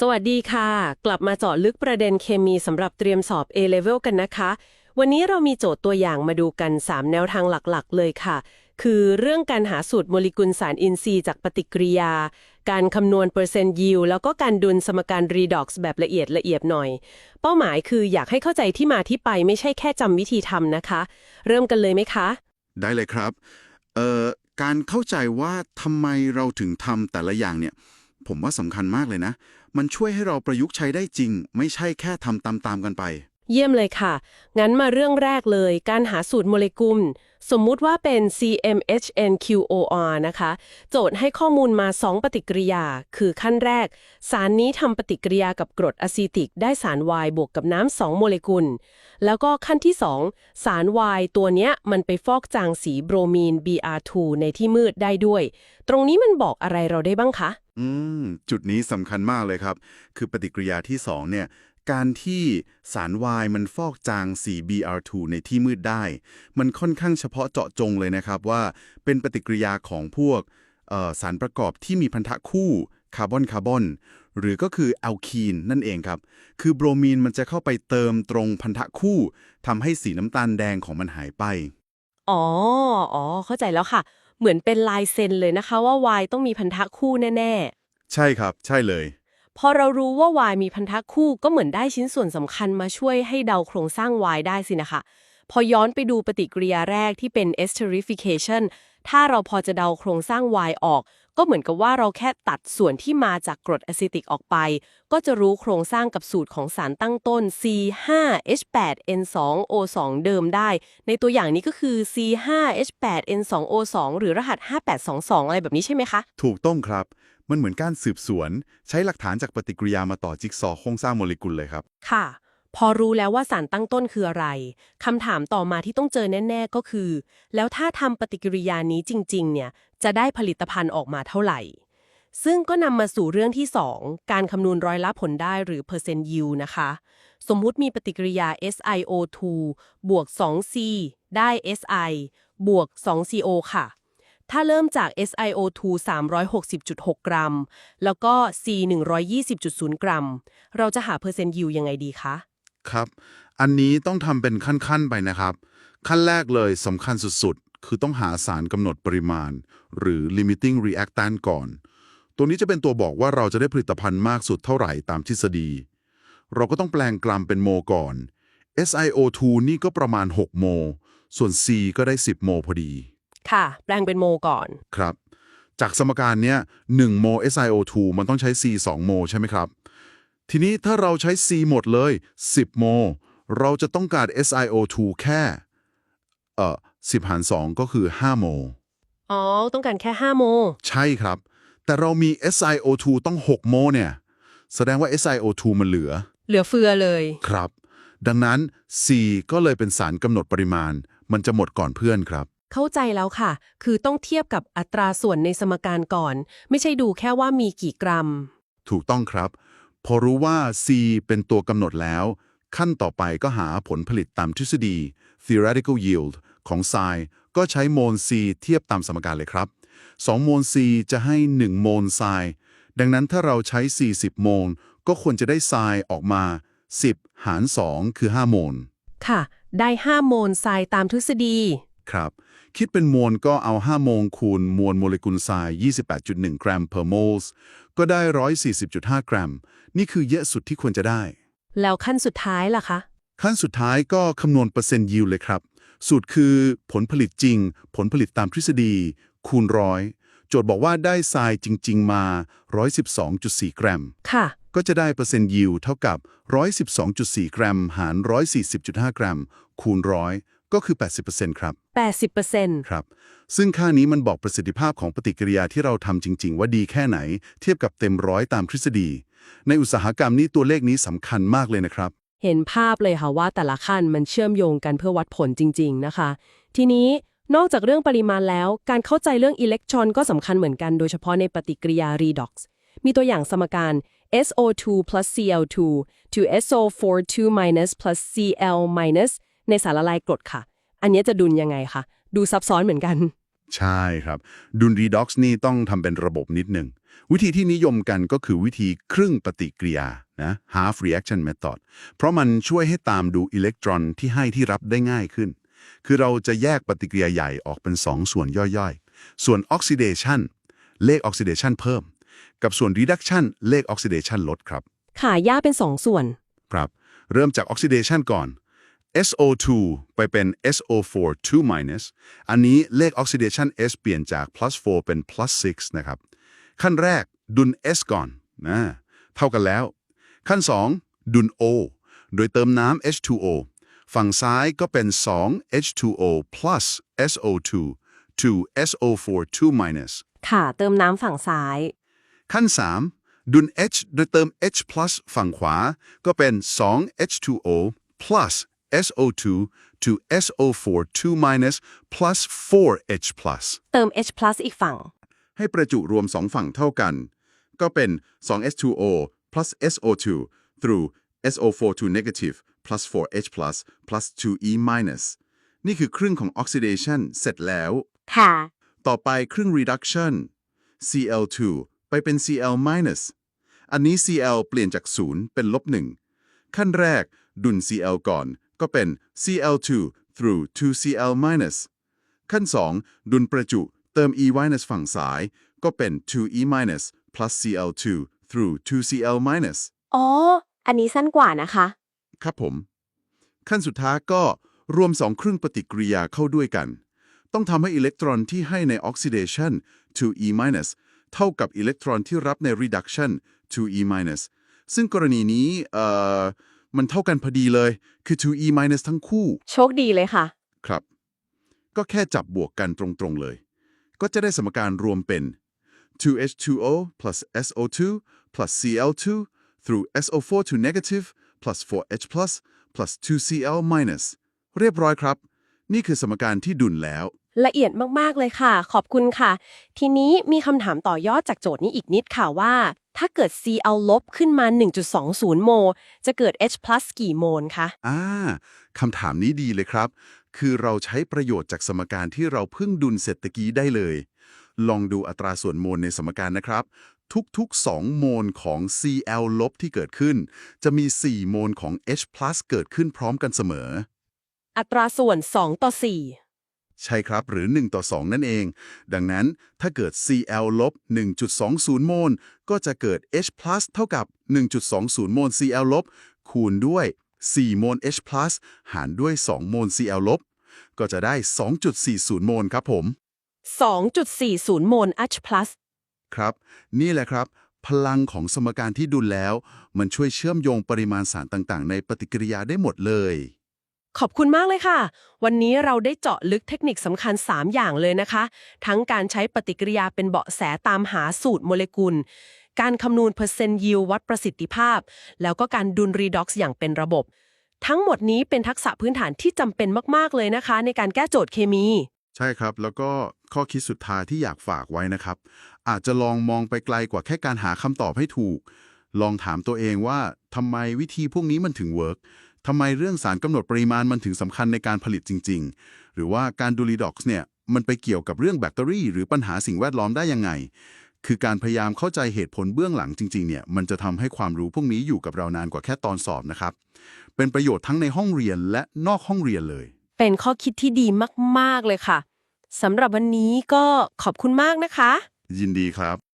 สวัสดีค่ะ กลับมาเจาะลึกประเด็นเคมีสำหรับเตรียมสอบ A-Level กันนะคะ วันนี้เรามีโจทย์ตัวอย่างมาดูกัน 3 แนวทางหลักๆ เลยค่ะ คือเรื่องการหาสูตรโมเลกุลสารอินทรีย์จากปฏิกิริยา การคำนวณเปอร์เซ็นต์ยิวแล้วก็การดุลสมการรีดอกซ์แบบละเอียดละเอียดหน่อย เป้าหมายคืออยากให้เข้าใจที่มาที่ไปไม่ใช่แค่จำวิธีทำนะคะ เริ่มกันเลยไหมคะ ได้เลยครับเอ่อการเข้าใจว่าทำไมเราถึงทำแต่ละอย่างเนี่ย ผมว่าสำคัญมากเลยนะ มันช่วยให้เราประยุกต์ใช้ได้จริง ไม่ใช่แค่ทำตามๆกันไป เยี่ยมเลยค่ะ งั้นมาเรื่องแรกเลย การหาสูตรโมเลกุล สมมุติว่าเป็น CMHNQOR นะคะ โจทย์ให้ข้อมูลมา 2 ปฏิกิริยา คือขั้นแรก สารนี้ทำปฏิกิริยากับกรดอะซีติก ได้สาร Y บวกกับน้ำ2โมเลกุล แล้วก็ขั้นที่ 2 สาร Y ตัวเนี้ยมันไปฟอกจางสีโบรมีน Br2 ในที่มืดได้ด้วย ตรงนี้มันบอกอะไรเราได้บ้างคะ อืม จุดนี้สำคัญมากเลยครับ คือปฏิกิริยาที่2เนี่ย การที่สารวายมันฟอกจาง 4Br2 ในที่มืดได้ มันค่อนข้างเฉพาะเจาะจงเลยนะครับว่าเป็นปฏิกิริยาของพวกเอ่อสารประกอบที่มีพันธะคู่คาร์บอนคาร์บอนหรือก็คือแอลคีนนั่นเองครับ คือโบรมีนมันจะเข้าไปเติมตรงพันธะคู่ทำให้สีน้ำตาลแดงของมันหายไป อ๋อ อ๋อ เข้าใจแล้วค่ะ เหมือนเป็นลายเซ็นเลยนะคะว่า Y ต้องมีพันธะคู่แน่ใช่ครับ ใช่เลยๆ พอเรารู้ว่า Y มีพันธะคู่ก็เหมือนได้ชิ้นส่วนสำคัญมาช่วยให้เดาโครงสร้าง Y ได้สินะคะ พอย้อนไปดูปฏิกิริยาแรกที่เป็น esterification ถ้าเราพอจะเดาโครงสร้าง Y ออก ก็เหมือนกับว่าเราแค่ตัดส่วนที่มาจากกรดอะซิติกออกไป ก็จะรู้โครงสร้างกับสูตรของสารตั้งต้น C5H8N2O2 เดิมได้ ในตัวอย่างนี้ก็คือ C5H8N2O2 หรือรหัส 5822 อะไรแบบนี้ใช่ไหมคะ ถูกต้องครับ มันเหมือนการสืบสวน ใช้หลักฐานจากปฏิกิริยามาต่อจิ๊กซอว์โครงสร้างโมเลกุลเลยครับ ค่ะ พอรู้แล้วว่าสารตั้งต้นคืออะไรคำถามต่อมาที่ต้องเจอแน่ ๆ ก็คือ แล้วถ้าทำปฏิกิริยานี้จริง ๆ เนี่ย จะได้ผลิตภัณฑ์ออกมาเท่าไหร่ ซึ่งก็นำมาสู่เรื่องที่ 2 การคำนวณร้อยละผลได้หรือ percent yield นะคะ สมมุติมีปฏิกิริยา SiO2 บวก 2C ได้ Si บวก 2CO ค่ะ ถ้าเริ่มจาก SiO2 360.6 กรัม แล้วก็ C 120.0 กรัม เราจะหา percent yield ยังไงดีคะ ครับ อันนี้ต้องทำเป็นขั้น ๆ ไปนะครับ ขั้นแรกเลยสำคัญสุดๆ คือต้องหาสารกำหนดปริมาณ หรือ limiting reactant ก่อน ตัวนี้จะเป็นตัวบอกว่าเราจะได้ผลิตภัณฑ์มากสุดเท่าไหร่ตามทฤษฎี เราก็ต้องแปลงกรัมเป็นโมก่อน SiO2 นี่ก็ประมาณ 6 โม ส่วน C ก็ได้ 10 โมพอดี ค่ะ แปลงเป็นโมก่อน ครับ จากสมการเนี้ย1โม SiO2 มันต้องใช้ C 2โมใช่ไหมครับ ทีนี้ถ้าเราใช้ C หมดเลย 10 โม เราจะต้องการ SiO2 แค่เอ่อ10 หาร 2 ก็คือ 5 โม อ๋อ ต้องการแค่ 5 โม ใช่ครับ แต่เรามี SiO2 ต้อง 6 โมเนี่ย แสดงว่า SiO2 มันเหลือ เหลือเฟือเลย ครับ ดังนั้น C ก็เลยเป็นสารกำหนดปริมาณ มันจะหมดก่อนเพื่อนครับ เข้าใจแล้วค่ะ คือต้องเทียบกับอัตราส่วนในสมการก่อน ไม่ใช่ดูแค่ว่ามีกี่กรัม ถูกต้องครับ พอรู้ว่า C เป็นตัวกำหนดแล้ว ขั้นต่อไปก็หาผลผลิตตามทฤษฎี theoretical yield ของทรายก็ใช้โมล C เทียบตามสมการเลยครับ 2 โมล C จะให้ 1 โมลทรายดังนั้นถ้าเราใช้ 40 โมล ก็ควรจะได้ทรายออกมา 10 หาร 2 คือ 5 โมล ค่ะ ได้ 5 โมลทรายตามทฤษฎี ครับ คิดเป็นมวลก็เอา 5 โมลคูณมวลโมเลกุลทราย 28.1 กรัม per moles ก็ได้ 140.5 กรัม นี่คือเยอะสุดที่ควรจะได้ แล้วขั้นสุดท้ายล่ะคะ ขั้นสุดท้ายก็คำนวณเปอร์เซ็นต์ยิวเลยครับ สูตรคือผลผลิตจริง ผลผลิตตามทฤษฎี คูณร้อยโจทย์บอกว่าได้ทรายจริง ๆ มา 112.4 กรัม ค่ะ ก็จะได้เปอร์เซ็นต์ยิวเท่ากับ 112.4 กรัม หาร 140.5 กรัม คูณร้อย ก็คือ 80%ครับ 80%ครับ ซึ่งค่านี้มันบอกประสิทธิภาพของปฏิกิริยาที่เราทำจริง ๆ ว่าดีแค่ไหน เทียบกับเต็มร้อยตามทฤษฎี ในอุตสาหกรรมนี้ตัวเลขนี้สำคัญมากเลยนะครับ เห็นภาพเลยค่ะว่าแต่ละขั้นมันเชื่อมโยงกันเพื่อวัดผลจริง ๆ นะคะ ทีนี้นอกจากเรื่องปริมาณแล้ว การเข้าใจเรื่องอิเล็กตรอนก็สำคัญเหมือนกันโดยเฉพาะในปฏิกิริยา redox มีตัวอย่างสมการ SO2 plus Cl2 to SO4 2 minus plus Cl minus ในสารละลายกรดค่ะ อันนี้จะดุลยังไงคะดูซับซ้อนเหมือนกัน ใช่ครับ ดุลรีด็อกซ์นี่ต้องทำเป็นระบบนิดหนึ่ง วิธีที่นิยมกันก็คือวิธีครึ่งปฏิกิริยานะ half reaction method เพราะมันช่วยให้ตามดูอิเล็กตรอนที่ให้ที่รับได้ง่ายขึ้น คือเราจะแยกปฏิกิริยาใหญ่ออกเป็น 2ส่วนย่อยๆ ส่วน oxidation เลข oxidation เพิ่ม กับส่วน reduction เลข oxidation ลดครับขาย่าเป็นสองส่วน ครับ เริ่มจาก oxidation ก่อน SO2 ไปเป็น SO4 2 minus อันนี้เลข oxidation S เปลี่ยนจาก plus 4 เป็น plus 6 นะครับ ขั้นแรกดุล S ก่อนนะเท่ากันแล้ว ขั้น 2 ดุล O โดยเติมน้ำ H2O ฝั่งซ้ายก็เป็น 2 H2O plus SO2 2 SO4 2 minus ค่ะ เติมน้ำฝั่งซ้าย ขั้น 3 ดุล H โดยเติม H plus ฝั่งขวา ก็เป็น 2 H2O plus SO2 to SO4 2 minus plus 4 H plus เติม H+ อีกฝั่ง ให้ประจุรวม2ฝั่งเท่ากัน ก็เป็น 2H2O plus SO2 through SO4 2 negative plus 4H plus plus 2E minus นี่คือครึ่งของ oxidation เสร็จแล้ว ค่ะ ต่อไปครึ่ง reduction Cl2 ไปเป็น Cl minus อันนี้ Cl เปลี่ยนจาก 0 เป็นลบ1ขั้นแรกดุล Cl ก่อน ก็เป็น Cl2 through 2Cl minus ขั้น 2 ดุลประจุเติม E minus ฝั่งซ้าย ก็เป็น 2E minus plus Cl2 through 2Cl minus อ๋อ อันนี้สั้นกว่านะคะ ครับผม ขั้นสุดท้ายก็รวมสองครึ่งปฏิกิริยาเข้าด้วยกัน ต้องทำให้อิเล็กตรอนที่ให้ใน oxidation 2e minus เท่ากับอิเล็กตรอนที่รับใน reduction 2e minus ซึ่งกรณีนี้เอ่อ มันเท่ากันพอดีเลย คือ 2e minus ทั้งคู่ โชคดีเลยค่ะ ครับ ก็แค่จับบวกกันตรงๆเลย ก็จะได้สมการรวมเป็น 2H2O plus SO2 plus Cl2 through SO4 to negative plus 4H plus plus 2Cl minus เรียบร้อยครับ นี่คือสมการที่ดุลแล้ว ละเอียดมาก ๆ เลยค่ะ ขอบคุณค่ะ ทีนี้มีคำถามต่อยอดจากโจทย์นี้อีกนิดค่ะว่า ถ้าเกิด Cl ลบขึ้นมา 1.20 โมลจะเกิด H+ กี่โมลคะอ่าคำถามนี้ดีเลยครับ คือเราใช้ประโยชน์จากสมการที่เราเพิ่งดุลเสร็จตะกี้ได้เลย ลองดูอัตราส่วนโมลในสมการนะครับ ทุกๆ 2 โมลของ Cl ลบที่เกิดขึ้น จะมี 4 โมลของ H+ เกิดขึ้นพร้อมกันเสมอ อัตราส่วน 2 ต่อ ใช่ครับ หรือ 1 ต่อ 2 นั่นเอง ดังนั้นถ้าเกิด Cl ลบ 1.20 โมล ก็จะเกิด H+ เท่ากับ 1.20 โมล Cl ลบ คูณด้วย 4 โมล H+ หารด้วย 2 โมล Cl ลบ ก็จะได้ 2.40 โมลครับผม4 2.40 โมล H+ ครับ นี่แหละครับ พลังของสมการที่ดุลแล้ว มันช่วยเชื่อมโยงปริมาณสารต่างๆ ในปฏิกิริยาได้หมดเลย ขอบคุณมากเลยค่ะ วันนี้เราได้เจาะลึกเทคนิคสำคัญ 3 อย่างเลยนะคะ ทั้งการใช้ปฏิกิริยาเป็นเบาะแสตามหาสูตรโมเลกุล การคำนวณเปอร์เซ็นต์ยิววัดประสิทธิภาพ แล้วก็การดุลรีด็อกซ์อย่างเป็นระบบ ทั้งหมดนี้เป็นทักษะพื้นฐานที่จำเป็นมาก ๆ เลยนะคะ ในการแก้โจทย์เคมี ใช่ครับ แล้วก็ข้อคิดสุดท้ายที่อยากฝากไว้นะครับ อาจจะลองมองไปไกลกว่าแค่การหาคำตอบให้ถูก ลองถามตัวเองว่าทำไมวิธีพวกนี้มันถึงเวิร์ก ทำไมเรื่องสารกำหนดปริมาณมันถึงสำคัญในการผลิตจริง ๆ หรือว่าการดูรีด็อกซ์เนี่ยมันไปเกี่ยวกับเรื่องแบคทีรีหรือปัญหาสิ่งแวดล้อมได้ยังไง คือการพยายามเข้าใจเหตุผลเบื้องหลังจริง ๆ เนี่ยมันจะทำให้ความรู้พวกนี้อยู่กับเรานานกว่าแค่ตอนสอบนะครับ เป็นประโยชน์ทั้งในห้องเรียนและนอกห้องเรียนเลย เป็นข้อคิดที่ดีมาก ๆ เลยค่ะสำหรับวันนี้ก็ขอบคุณมากนะคะ ยินดีครับ